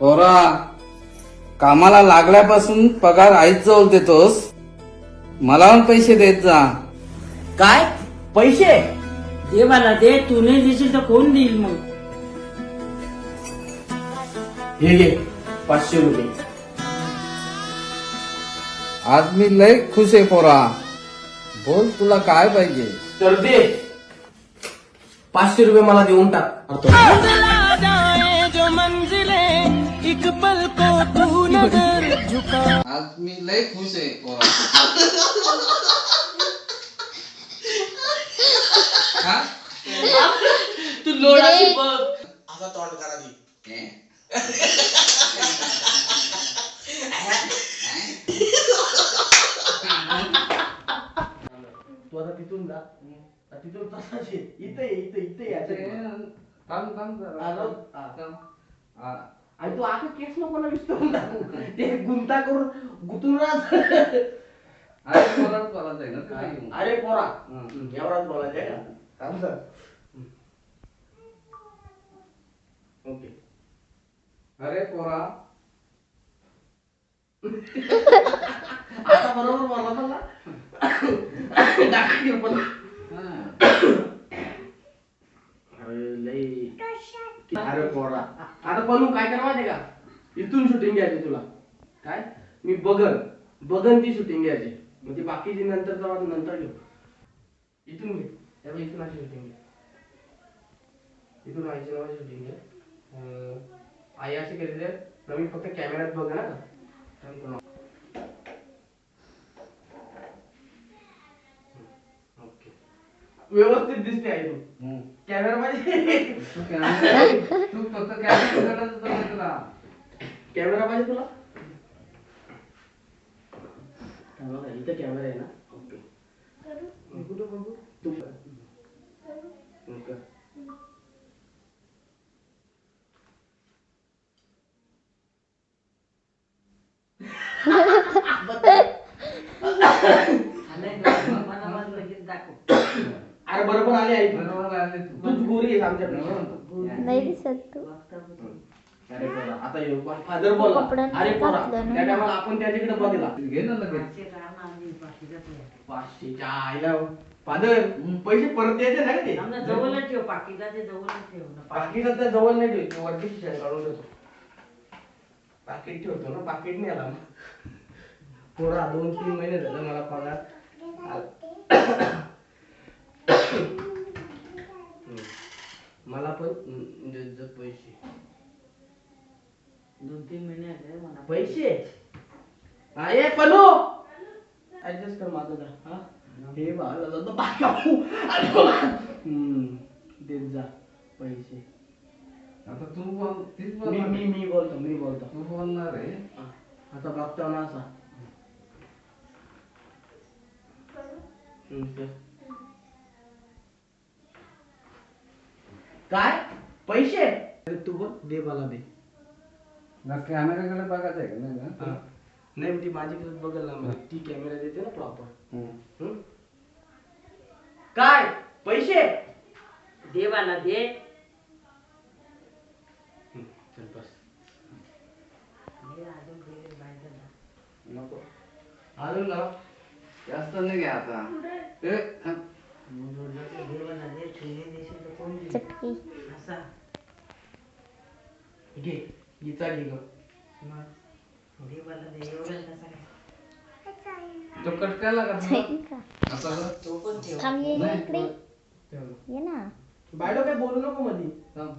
पोरा कामाला लागल्यापासून पगार आईच जवळ देतोस. मला पण पैसे देत जा. काय? पैसे? दे मला दे. तू नाही देशील तर कोण देईल मग? हे घे पाचशे रुपये. आज मी लय खुश आहे पोरा. बोल तुला काय पाहिजे? तर दे. पाचशे रुपये मला देऊन टाक. आज मी लय खुश आहे हा? तू लोडाची बघ आता तोंड करा दी हे? तू आता तिथून जा तिथून तसाच ये. इथं ये इथं इथं ये ते, याच्यात. थांब थांब जरा. आलो. हा, थांब. हा. आणि तू आता केस नको ना विसरून टाकू. ते गुंता करून गुतून राहत अरे पोराच बोलायचं आहे ना. अरे पोरा. एवढाच बोलायचं आहे का? थांब. ओके. अरे पोरा. आता बरोबर बोलला ना दाखव पण हा. अरे लई. अरे पोरा आता बनू काय करा माहिती का? इथून शूटिंग घ्यायची तुला. काय? मी बघन. बघन ती शूटिंग घ्यायची. मग ती बाकीची नंतर जाऊ नंतर घेऊ. इथून घे. त्यामुळे इथून अशी शूटिंग घे. इथून आईची नावाची शूटिंग घे. आई अशी केली तर रवी फक्त कॅमेऱ्यात बघ ना थांब कोणा- ओके व्यवस्थित दिसते आई तू. कॅमेरा पाहिजे तू कॅमेरा- तू फक्त कॅमेरा करायचं होतं तुला कॅमेरा पाहिजे तुला? बघा, इथं कॅमेरा आहे ना? ओके. कुठं बघू? तू. दाखव. अरे बरोबर आले तू. बरोबर आले तू तूच गोरी आहेस आमच्यापेक्षा. नाही दिसत तू. अरे पोरा, आता येऊ फादर बोला. अरे पोरा. त्या टायमाला आपण त्याच्याकडे बघितला. घे ना लगेच. पाचशेच्या आईला फादर पैसे परत द्यायचे ना का ते? जवळच ठेव पाकिटाचे जवळच ठेव ना. पाकिट आता जवळ नाही ठेवतो. वरती खिशात काढून ठेवतो. पाकिट ठेवतो ना पाकिट नाही आला पोरा दोन तीन महिने झाले मला पगार. मला पण देत जा पैसे. दोन तीन महिने आले मला पैसे. ये पनू. ऍडजस्ट कर माझं हा. हे बाळा जातो बाका हम्म देत जा पैसे. आता तू बोल तीच मी मी मी बोलतो मी बोलतो. तू बोलणार आहे. आता बघतो ना असा हम्म, कर. काय? पैसे? अरे तू बोल दे मला दे. ना कॅमेराकडे बघायचं आहे का? नाही. का? नाही ती माझ्याकडे बघल ना मग ती कॅमेरा देते ना प्रॉपर. काय? पैसे? दे मला दे. चल बस. नको. अजून ना जास्त नाही घ्या आता. तू चटकी. घे ग. तो कट केला का. तो पण ठेव. थांब ये ना नाही, इकडे. ठेव. ये ना. बायडो काय बोलू नको मधी थांब.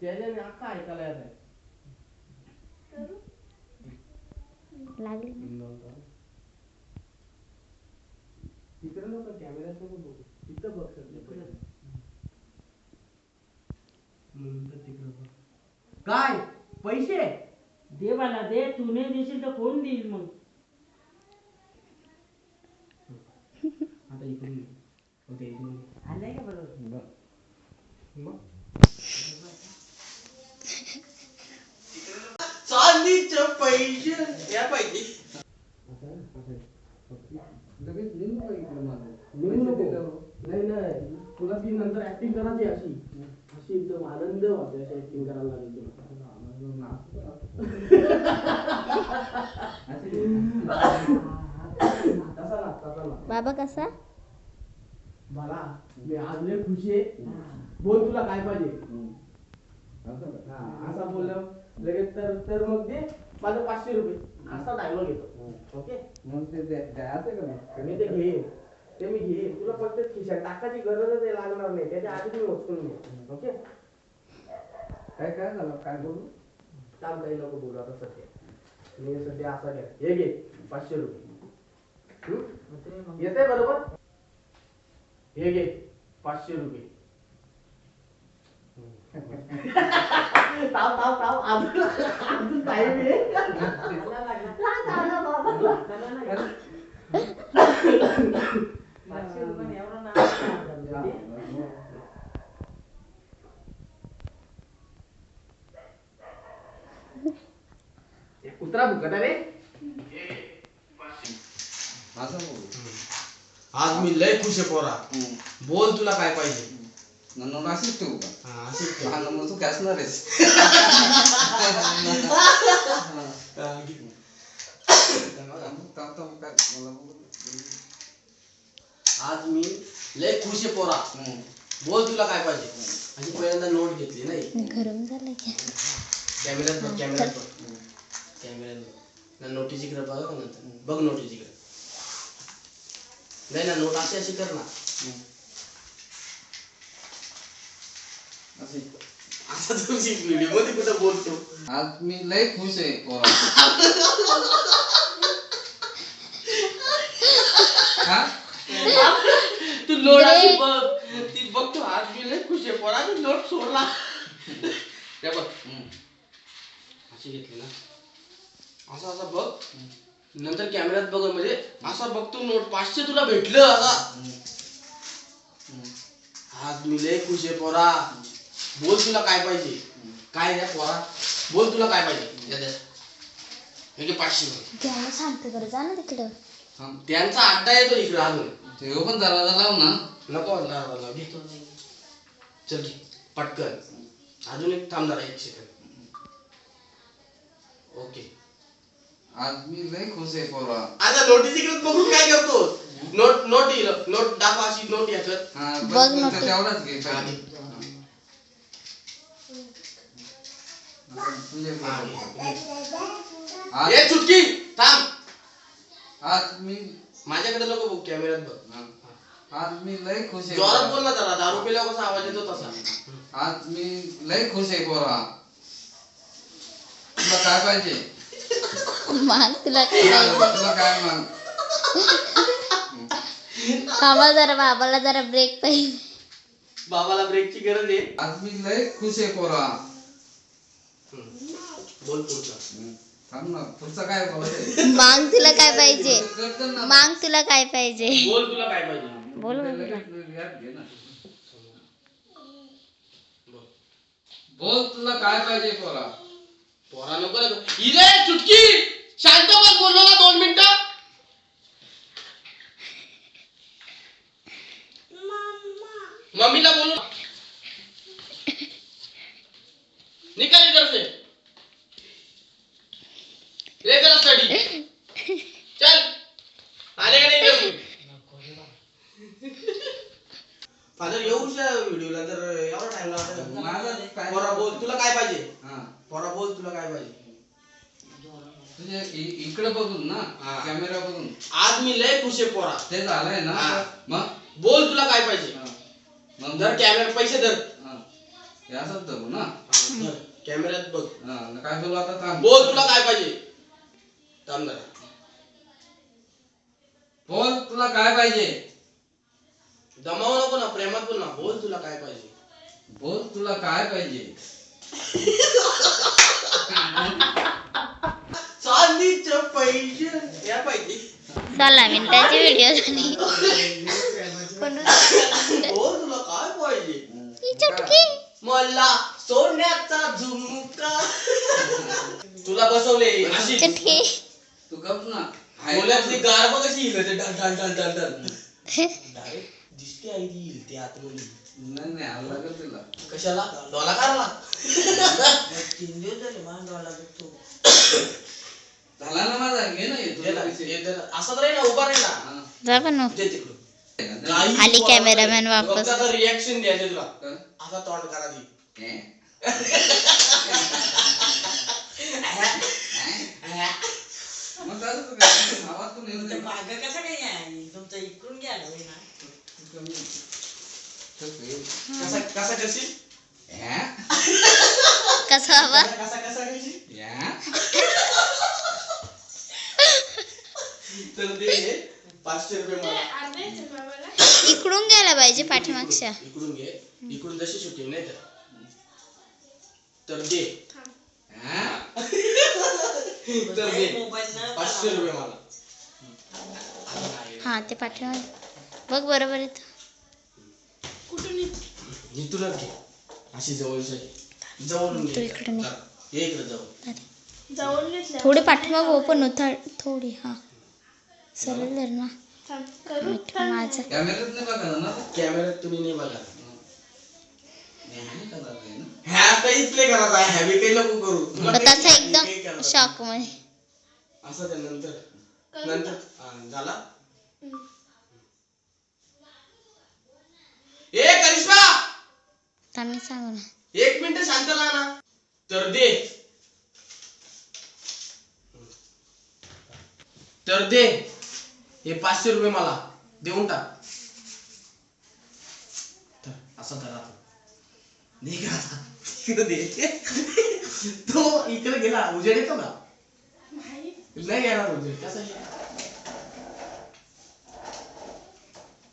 त्याच्याने अख्खा ऐकायला येत लागली. तिकडे नको कॅमेऱ्यात नको बघू तिथं बघ. सध्या नंतर तिकडे बघ. काय? पैसे? दे मला दे तू नाही देशील तर कोण देईल मग? आता इकडून. ओके इकडून. आलंय का बरोबर? बघ. मग? चांदीचे पैसे. या पाहिजे लगेच लिहून बघ इकडे माझं. लिहू नको. पैसे देतो. नाही नाही. तुला ती नंतर ऍक्टिंग करायची अशी. अशी एकदम आनंद वाटते अशी ऍक्टिंग करायला लागेल तुला. तसा ना तसा ना बाबा कसा? मला मी आज लय खुशी आहे. बोल तुला काय पाहिजे. हा, असा बोललो लगेच तर तर मग दे माझं पाचशे रुपये. असा डायलॉग येतो. ओके मग ते द्या- द्यायचं का मग? मी ते घेईन. ते मी घेईन तुला फक्त खिशात टाकायची गरजच आहे लागणार नाही. त्याच्या आधी मी वचकून घे ओके? काय काय झालं? काय बोलू? काम काही नको बोलू. आता सध्या. मी सध्या असा घ्या. हे घे. पाचशे रुपये. हम्म? येतंय बरोबर? हे घे. पाचशे रुपये. थांब थांब थांब. अजून अजून टाइम आहे? कुत्रा भुकत रे. असं आज मी लय खुश आहे पोरा. बोल तुला काय पाहिजे. नंतर अशीच ठेवू का? हा, असंच. हा नंबर तू कॅसणार आहेस थांब, थांब, थांब, काय मला बोलू. आज मी लय खुश आहे पोरा. बोल तुला काय पाहिजे. आणि पहिल्यांदा नोट घेतली नाही. गरम झालं कॅमेऱ्यात बघ कॅमेऱ्यात बघ कॅमेऱ्यात बघ ना नोटीची कडे बघा का नंतर. बघ नोटीची कडे नाही ना नोट अशी अशी कर ना. आता तुझी व्हिडिओमध्ये कुठं बोलतो? आज मी लय खुश आहे पोरा अशी बघ. ती बघ तू आज मी लय खुश आहे पोरा सोडला. त्या बघ. अशी घेतली ना. असं असं बघ. नंतर कॅमेऱ्यात बघ म्हणजे असा बघतो नोट पाचशे तुला भेटलं. हम्म. आज मी लय खुश आहे पोरा बोल तुला काय पाहिजे. काय द्या पोरा? बोल तुला काय पाहिजे. घे पाचशे सांगते बरं जा ना तिकडं. थांब. त्यांचा अड्डा येतो इकडे अजून. ठेव पण जरा जरा लाव ना नको अड्डा लाव घे चल घे पटकन अजून एक थांब जरा एक सेकंड ओके आज मी लय खुश आहे पोरा आता नोटीस इकडे बघून काय करतो नोट नोट येईल नोट दाखव अशी नोट याच्यात हा, बघ बस ना ते. तेवढाच घे हा, पहिले. घे. आता तुझे हा, बोल. घे. आज ए चुटकी थांब आज मी माझ्याकडे नको बघ कॅमेऱ्यात बघ. आज मी लय खुश आहे जोरात. बोल ना जरा. दारू पिल्यावर कसा आवाज येतो तसा? आज मी लय खुश आहे पोरा. तुला काय पाहिजे? माग तुला काय पाहिजे? तुला काय मग थांबा जरा बाबाला जरा ब्रेक पाहिजे. बाबाला ब्रेकची गरज आहे. आज मी लय खुश आहे पोरा. बोल पुढचा. मांग तुला काय पाहिजे? मांग तुला काय पाहिजे? बोल तुला काय पाहिजे? बोल तुला. काय पाहिजे पोरा? पोरा नको नको इरे चुटकी शांत बस बोललो ना दोन मिनिटं मम्मीला बोलू निकल इधर से ले जरा स्टडी चल आले का नाही इधर तू फादर येऊशा व्हिडिओला तर एवढा टाइम पोरा बोल तुला काय पाहिजे? हा. पोरा बोल तुला काय पाहिजे? इकडे बघून ना. कॅमेरा बघून. आज मी लय खुश आहे पोरा. ते झालंय ना. मग? बोल तुला काय पाहिजे. मग धर कॅमेरा पैसे धर. असंच धरू ना. कॅमेऱ्यात बघ. काय बोलू आता? थांब. बोल तुला काय पाहिजे? थांब जरा. बोल तुला काय पाहिजे? दमावू नको ना प्रेमात बोल ना बोल तुला काय पाहिजे. बोल तुला काय पाहिजे? चांदीचे पैसे या पाहिजे. चला मिनिटाची व्हिडिओ झाली. कोण बोल तुला काय पाहिजे. ही चटकी. मला सोन्याचा झुमका. तुला बसवले. अशी. चटकी. तू गप ना. बोल्यातली गारबा कशी हिलते डल डल डल डल डल डायरेक्ट दिसते आहे ती हिलते आतमध्ये नाही नाही आला लागेल तिला कशाला डोला काढला तीन दिवस झाले मान डोळा दुखतो झाला ना माझा घे ना हे. असं तर ना उभा राहील. जा पण दे आली cameraman वापस. रिॲक्शन द्यायचे तुला? असा तोंड करा ती हे? मग? आवाज पण नाही. मागं कसं काय आहे तुमचं इकडून घ्या ना कसा कसा करशील हे? कसा बाबा? कसा कसा कसा करशील या? तर ते पाचशे रुपये मला. इकडून घ्यायला पाहिजे पाठीमागच्या. इकडून घे. इकडून जशी शूटिंग नाही तर. तर दे. हा? तर दे. पाचशे रुपये मला. हा ते पाठीमागे. बघ बरोबर येत. इथूनच घे. अशी जवळून तू घे. इकडून ये. ये इकडे जवळ. थोडे पाठीमाग ओपन होता. थोडी हा. सरळ धर ना. मिठू माझा. कॅमेऱ्यात नाही बघा ना? कॅमेऱ्यात तुम्ही नाही बघा हे आहे का दादा हे ना? ह्या काहीच नाही करत आहे. हॅवी काही नको करू. पण तसा काही एकदम करत शॉकमध्ये नाही. असं त्या नंतर. नंतर. हा, झाला. ए करिश्मा! सांगू ना. एक मिनिट शांत राहा ना. तर दे. तर दे. हे पाचशे रुपये मला. देऊन टाक. तर असं धरा तो. आता? इकडे दे. तो इकडे गेला. उजेड येतो का? नाही येणार उजेड. कसा येणार?